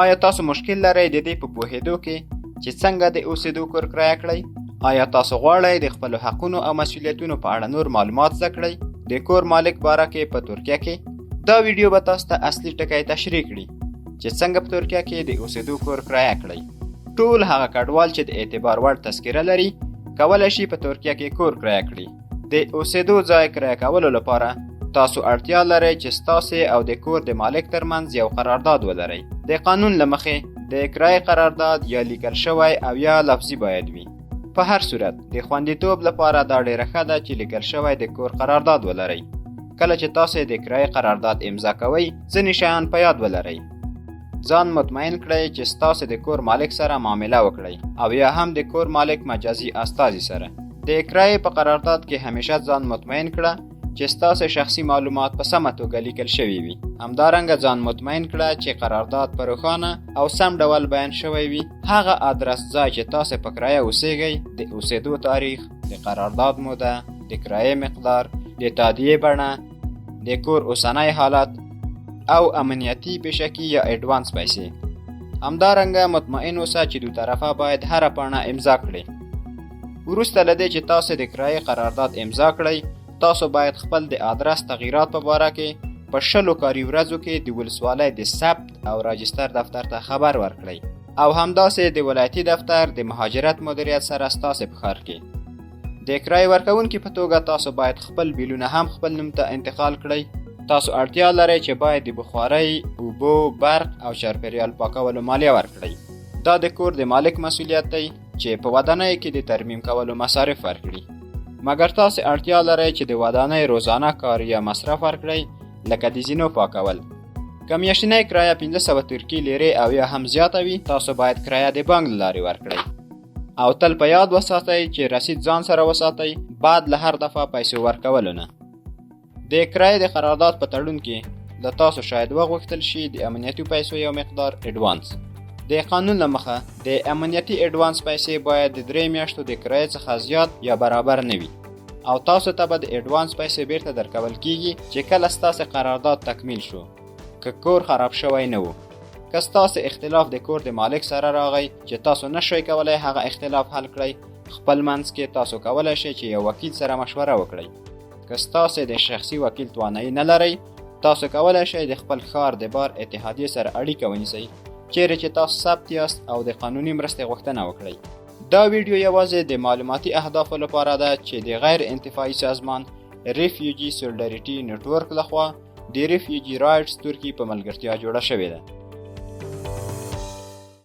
آیا تاسو مشکل لرئ د دې په پوهېدو کې چې څنګه د اوسېدو کور کرایه کړئ؟ آیا تاسو غواړئ د خپلو حقونو او مسولیتونو په اړه نور معلومات زده کړئ؟ د کور مالک باره کې په ترکیه کې دا ویډیو به تاسو ته اصلي ټکی تشریح کړي چې څنګه په ترکیه کې د اوسېدو کور کرایه کړئ. ټول هغه کډوال چې د اعتبار وړ تذکره لري کولی شي په ترکیه کې کور کرایه کړي. د اوسېدو ځای کرایه کولو لپاره تاسو اړتیا لرئ چې ستاسې او د کور د مالک ترمنځ یو قرارداد ولرئ. د قانون له مخې د کرایې قرارداد یا لیکل شوی او یا لفظي باید وي. په هر صورت د خوندیتوب لپاره دا ډیره ښه ده چې لیکل شوی د کور قرارداد ولرئ. کله چې تاسو د کرایې قرارداد امضا کوئ ځینې شیان په یاد ولرئ. ځان مطمئن کړئ چې ستاسو د کور مالک سره معامله وکړئ او یا هم د کور مالک مجازي استازي سره. د کرایې په قرارداد کې همیشه ځان مطمئن کړه چې ستاسو شخصي معلومات په سمه توګه لیکل شوي وي. همدارنګه ځان مطمئن کړه چې قرارداد په روښانه او سم ډول بیان شوی وي. هغه ادرس ځای چې تاسو په کرایه اوسېږئ د اوسېدو تاریخ د قرارداد موده د کرایې مقدار د تادیې بڼه د کور اوسنی حالت او امنیتي پیشکي یا اډوانس پیسې. همدارنګه مطمئن اوسه چې دوه طرفه باید هر پاڼه امضا کړي. وروسته لدې چې تاسو د کرایې قرارداد امضا کړئ تاسو باید خپل د ادرس تغیرات په باره کې په شلو کاري ورځو کې د ولسوالۍ د ثبت او راجستر دفتر ته خبر ورکړئ. او همداسې د ولایتي دفتر د مهاجرت مدیریت سره ستاسو په ښار کې. د کرای ورکوونکي په توګه تاسو باید خپل بیلونه هم خپل نوم ته انتقال کړئ. تاسو اړتیا لرئ چې باید د بخارۍ اوبو برق او چاپیریال پاکولو مالیه ورکړئ. دا د کور د مالک مسولیت دی چې په ودانۍ کې د ترمیم کولو مصارف ورکړي مګر تاسو اړتیا لرئ چې د ودانۍ روزانه کار یا مصرف ورکړئ لکه د زینو پاکول. که میاشتنۍ کرایه 1500 ترکی لیرې او یا هم زیاته وي تاسو باید کرایه د بانک لارې ورکړئ. او تل په یاد وساتئ چې رسید ځان سره وساتئ بعد له هر دفعه پیسې ورکولو نه. د کرایې د قرارداد په تړون کې د تاسو شاید وغوښتل شي د امنیتي پیسو یو مقدار اډوانس د قانون لمخه د امنیتي اډوانس پیسې باید د درې میاشتو د کرایې څخه زیات یا برابر نه وي. او تاسو ته به د اډوانس پیسې بیرته درکول کیږي چې کله ستاسو قرارداد تکمیل شو. که کور خراب شوی نه وو که ستاسو اختلاف د کور د مالک سره راغی چې تاسو نشوي کولای هغه اختلاف حل کړئ خپل منځ کې تاسو کولای شئ چې یو وکیل سره مشوره وکړئ. که ستاسو د شخصي وکیل توانایي نه لرئ تاسو کولای شئ د خپل ښار د بار اتحادیه سره اړیکه ونیسئ چیرې چې تاسو ثبت یاست او د قانوني مرستې غوښتنه وکړئ. دا ویډیو یوازې د معلوماتي اهدافو لپاره ده چې د غیر انتفاعي سازمان ریفیوجی سولډریټي نتورک لخوا د ریفیوجی رایټس ترکی په ملګرتیا جوړه شوې ده